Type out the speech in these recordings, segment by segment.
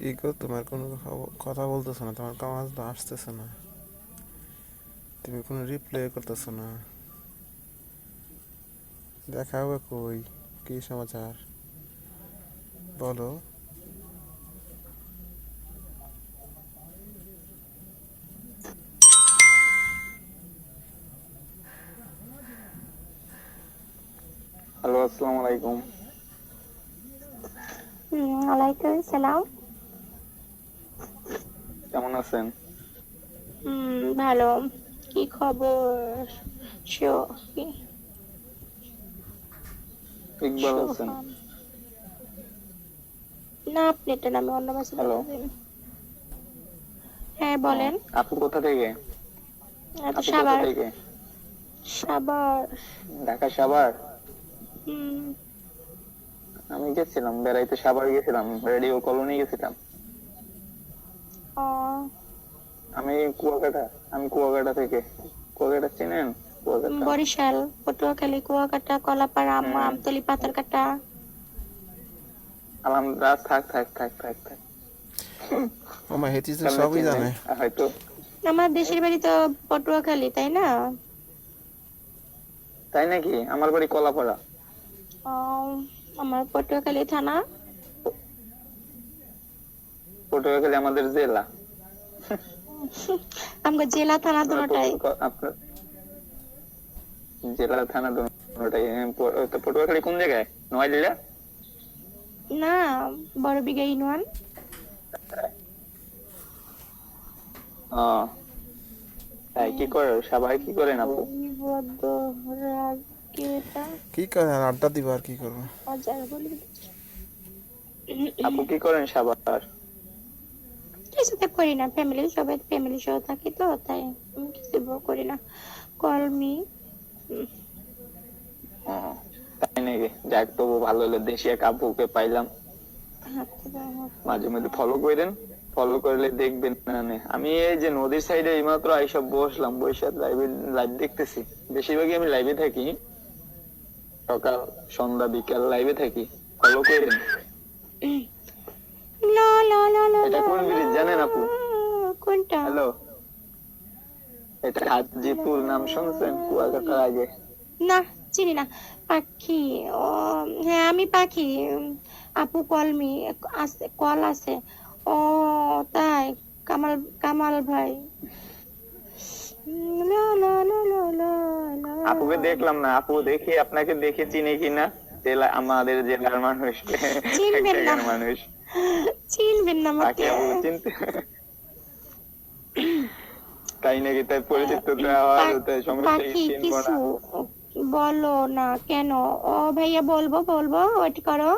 কি গো তোমার কোনো খবর- কথা বলতেছো না তোমার আওয়াজ তো আসতেছে না। তুমি কোনো রিপ্লাই করতেছো না। দেখা হবে কই কি সমাচার? বলো। হ্যালো আসসালামু আলাইকুম। হুম, ওয়ালাইকুম সালাম কেমন আছেন? হুম, ভালো। কি খবর? ইকবাল আছেন। না আপনি এটা নামে অন্য মাসে Hello? হ্যাঁ বলেন। আপনি কোথা থেকে? সাবার সাবার ঢাকা সাভার? আমি গেছিলাম বেড়াইতে সাভার গেছিলাম রেডিও কলোনি গেছিলাম। আমি কুয়াকাটা আমি কুয়াকাটা থেকে। কুয়াকাটা চিনেন? বরিশাল পটুয়াখালী কুয়াকাটা কলাপাড়া। আমতলি পাথরকাটা আলহামদুলিল্লাহ থাক থাক থাক থাক থাক। আমার হেঁচি তো সবই জানে। হয়তো। আমার দেশের বাড়ি তো পটুয়াখালী তাই না? তাই নাকি? আমার বাড়ি কলাপাড়া। আমার পটুয়াখালী থানা। পটুয়াখালী আমাদের জেলা। জেলা থানা আপনার জেলা থানা পটুয়াখালী কোন জায়গায়? নোয়াইলিয়া না বড় বিঘা ইউনিয়ন। তাই কি করে সবাই কি করেন আপু? কি এটা কি করে আর আড্ডা দিব আর কি করব? আপু কি করেন সাবার? করি না ফ্যামিলি সবাই ফ্যামিলি সহ থাকি তো তাই আমি কিছু করি না। কল মি তাই নাকি? যাক তবু ভালো হলো দেশি এক আপুকে পাইলাম। মাঝে মধ্যে ফলো করেন ফলো করলে দেখবেন না নে। আমি এই যে নদীর সাইডে এইমাত্র এইসব বসলাম বসে লাইভে লাইভ দেখতেছি। বেশিরভাগই আমি লাইভে থাকি। সকাল সন্ধ্যা বিকাল লাইভে থাকি। ফলো করেন। লা লা লা লা এটা কোন ব্রিজ? জানেন আপু? কোনটা? হ্যালো? এটা হাজিপুর নাম শুনছেন? কুয়াকাটার আগে। না চিনি না। পাখি ও হ্যাঁ আমি পাখি। আপু কলমি আছে কল আছে। ও তাই কামাল কামাল ভাই। আপুকে দেখলাম না। আপু দেখি আপনাকে দেখে চিনি কিনা? জেলা আমাদের জেলার মানুষ। মানুষ। চিনবেন না আমাকে। চিনতে তাই নাকি? তাই পরিচিত কিছু বলো না কেন? ও ভাইয়া বলব বলব ওয়েট করো।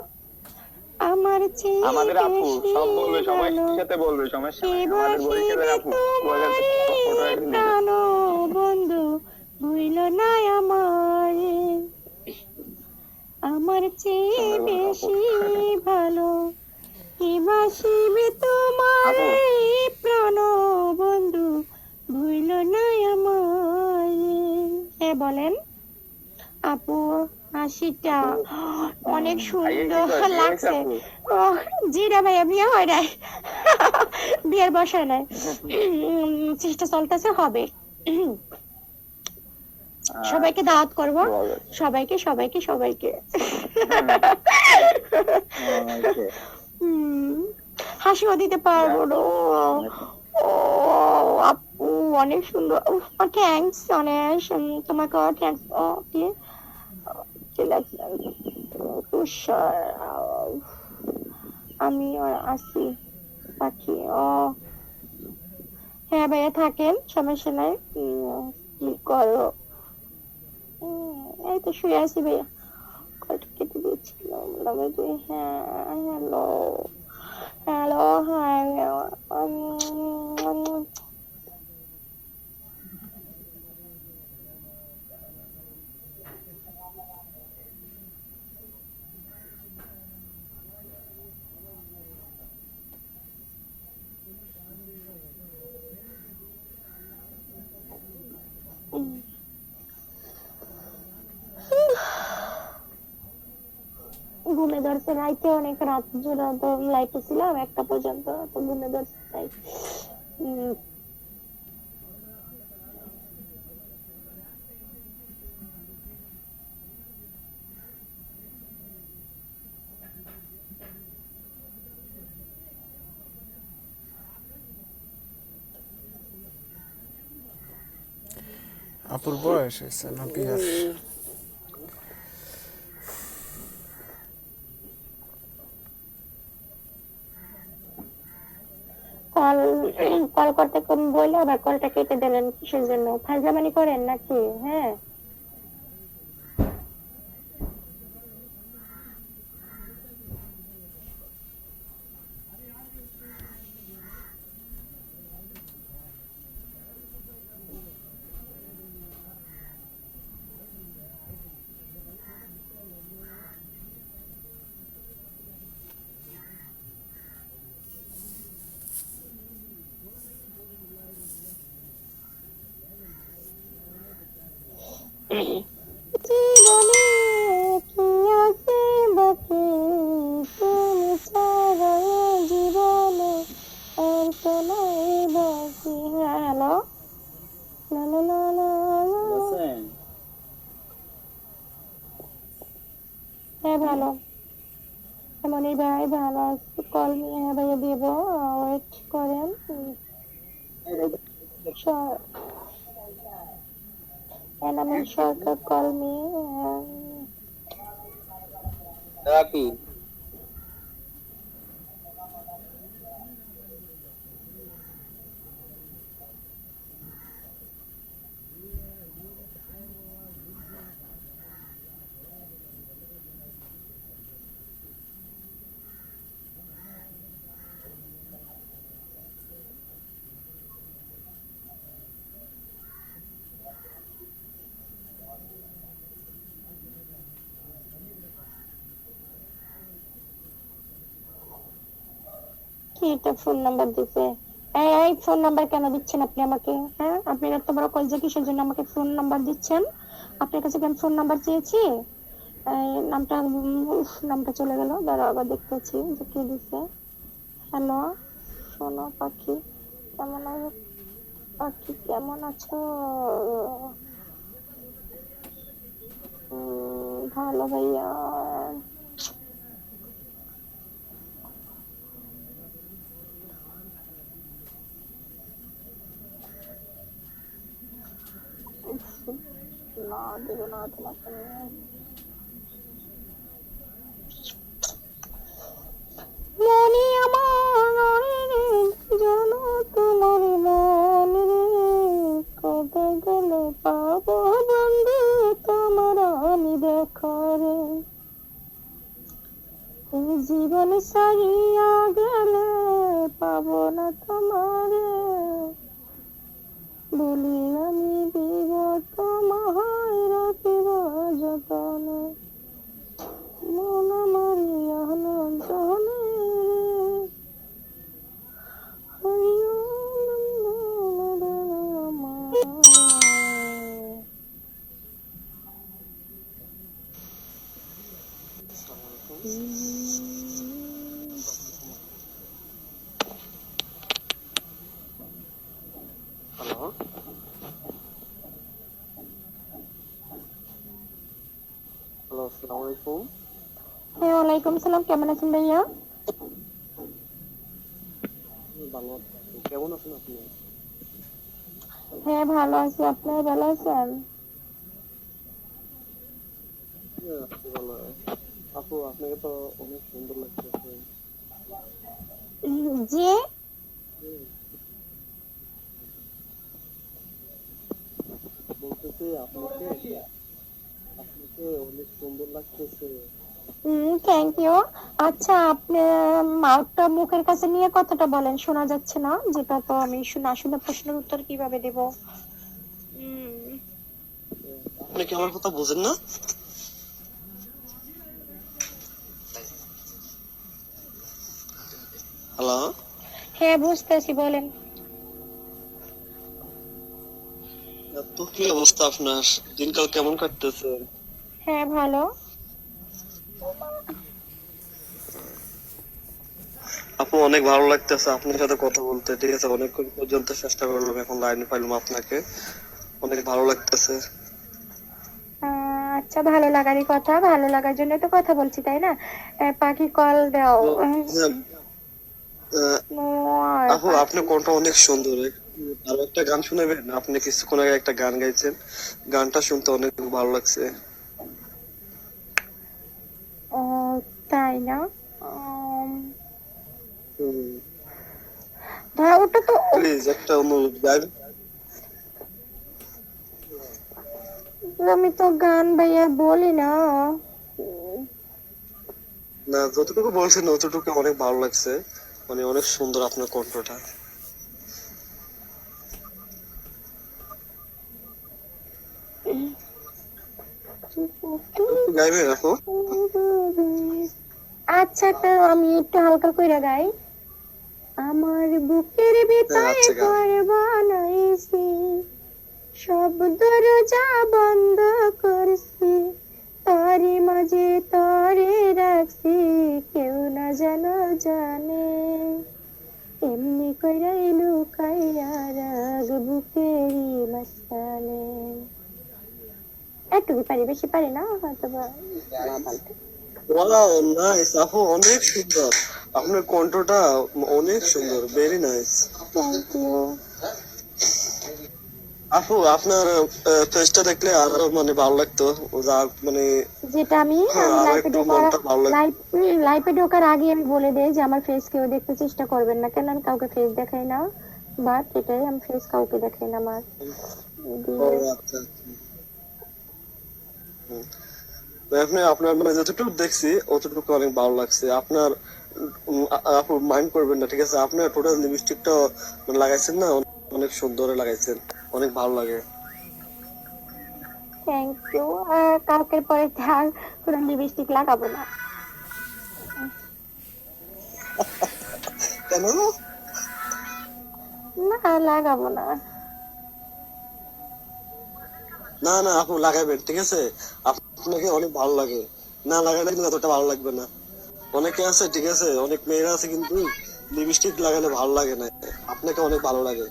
আমার চেয়ে আমাদের আপু সব বলবে সবাই সাথে বলবে সমস্যা নাই আমাদের বরিশালের আপু বন্ধু ভুইল না আমারে আমার চেয়ে। বেশি ভালো। কে বাসিবে তোমারে প্রাণ বন্ধু ভুইল না আমারে হ্যাঁ বলেন। আপু হাসিটা অনেক সুন্দর লাগছে। ও জি না ভাইয়া বিয়ে হয় নাই। বিয়ের বসায় নাই। চেষ্টা চলতেছে হবে। সবাইকে দাওয়াত করব। সবাইকে সবাইকে সবাইকে. হুম, হাসিও দিতে পারব ও, আপু, অনেক সুন্দর। থ্যাংকস অনেক তোমাকে থ্যাংকস ওকে তুষার আমি আসি পাখি, ও। হ্যাঁ ভাইয়া থাকেন, সমস্যা নাই। কি করো? এই তো শুয়ে আছি ভাইয়া। কলটা কেটে দিয়েছিলাম লাগে যে হ্যাঁ হ্যালো হ্যালো হাই ঘুমে ধরছে রাইতে অনেক রাত জোড়া তো লাইটে ছিলাম একটা পর্যন্ত তো ঘুমে ধরছে তাই আপুর বয়স হয়েছে না বিয়ার কল কল করতে কম বলে আবার কলটা কেটে দিলেন কিসের জন্য? ফাইজামানি করেন নাকি? হ্যাঁ। জীবনে কি। হ্যাঁ ভালো এমনই ভাই ভালো কল হ্যাঁ ভাইয়া ওয়েট করেন. And I'm shortcut, call me. Um, কি এটা ফোন নাম্বার দিছে? এই ফোন নাম্বার কেন দিচ্ছেন আপনি আমাকে? হ্যাঁ আপনি এত বড় কলেজে কিসের জন্য আমাকে ফোন নাম্বার দিচ্ছেন? আপনার কাছে কি আমি ফোন নাম্বার চেয়েছি? নামটা নামটা চলে গেল। দাঁড়া আবার দেখতেছি যে কে দিছে। হ্যালো শোনো পাখি, কেমন আছো? পাখি কেমন আছো? ভালো ভাইয়া না দেবো না তোমাকে নিয়ে। মনি আমার জানো তোমার কবে গেলে পাবো বন্ধু তোমার আমি দেখা রে জীবন সারিয়া গেলে পাবো না হ্যালো আসসালামু আলাইকুম হ্যাঁ ওয়ালাইকুম সালাম কেমন আছেন ভাইয়া আমি ভালো আছি কেমন আছেন আপনি হ্যাঁ ভালো আছি আপনি ভালো আছেন হ্যাঁ, আছি ভালো আপু আপনাকে তো অনেক সুন্দর লাগতেছে যে বলতেছি আপনাকে আপনাকে অনেক সুন্দর লাগতেছে। হুম থ্যাংক ইউ আচ্ছা আপনি মাউথটা মুখের কাছে নিয়ে কথাটা বলেন শোনা যাচ্ছে না। যেটা তো আমি শুনে আসলে প্রশ্নের উত্তর কীভাবে দেব? আপনি কি আমার কথা বোঝেন না? হ্যালো? হ্যাঁ বুঝতেছি বলেন। তো কি অবস্থা আপনার? দিনকাল কেমন কাটতেছে? হ্যাঁ ভালো। আপু অনেক ভালো লাগতেছে। আপনার সাথে কথা বলতে। ঠিক আছে অনেকক্ষণ পর্যন্ত চেষ্টা করলাম এখন লাইনে পাইলাম আপনাকে অনেক ভালো লাগতেছে। আচ্ছা ভালো লাগারই কথা। ভালো লাগার জন্য তো কথা বলছি তাই না? পাখি কল দাও। হ্যাঁ, আপু আপনার কণ্ঠ অনেক সুন্দর। আরও একটা গান শুনাবেন? আপনি কিছুক্ষণ আগে একটা গান গাইছেন। গানটা শুনতে অনেক ভালো লাগছে ও তাই না? ধরো ওটা তো প্লিজ একটা অনুরোধ গাইবেন আমি তো গান ভাইয়া বলি না। না যতটুকু বলছেন অতটুকু অনেক ভালো লাগছে। মানে অনেক সুন্দর আপনার কণ্ঠটা। গাইবেন আপু আচ্ছা তো আমি একটু হালকা কইরা গাই। আমার বুকের ভিতরে আচ্ছা, ঘর বানাইছি সব দরজা বন্ধ করছি তারি মাঝে তরে রাখছি কেউ না যেন জানে। এমনি কইরাই লুকাইয়া রাগ বুকেরই মাঝখানে। একটু পারি বেশি পারি না হয়তো বা ওয়াও নাইস আপু অনেক সুন্দর। আপনার কণ্ঠটা অনেক সুন্দর। ভেরি নাইস থ্যাংক ইউ আপু আপনার ফেসটা দেখলে আরও মানে ভালো লাগতো। ও যা মানে যেটা আমি হ্যাঁ, লাইফে একটু ঢোকার ঢোকার আগে আমি বলে দেই যে আমার ফেস কেউ দেখতে চেষ্টা করবেন না। কেন আমি কাউকে ফেস দেখাই না বাট এটাই আমি ফেস কাউকে দেখাই না আমার। আপনি আপনার মানে যতটুকু দেখছি অতটুকু অনেক ভালো লাগছে। আপনার আপু মাইন্ড করবেন না ঠিক আছে? আপনার টোটাল লিপস্টিকটা মানে লাগাইছেন না? অনেক- অনেক সুন্দর লাগাইছেন। অনেক ভালো লাগে। থ্যাংক ইউ কালকের পরে আর কোনো লিপস্টিক লাগাবো না? কেন? না লাগাবো না। না না আপু লাগাবেন ঠিক আছে? আপনাকে অনেক ভালো লাগে। না লাগালে কিন্তু এতটা ভালো লাগবে না। অনেকে আছে, ঠিক আছে, অনেক মেয়েরা আছে কিন্তু লিপস্টিক লাগালে ভালো লাগে না। আপনাকে অনেক ভালো লাগে।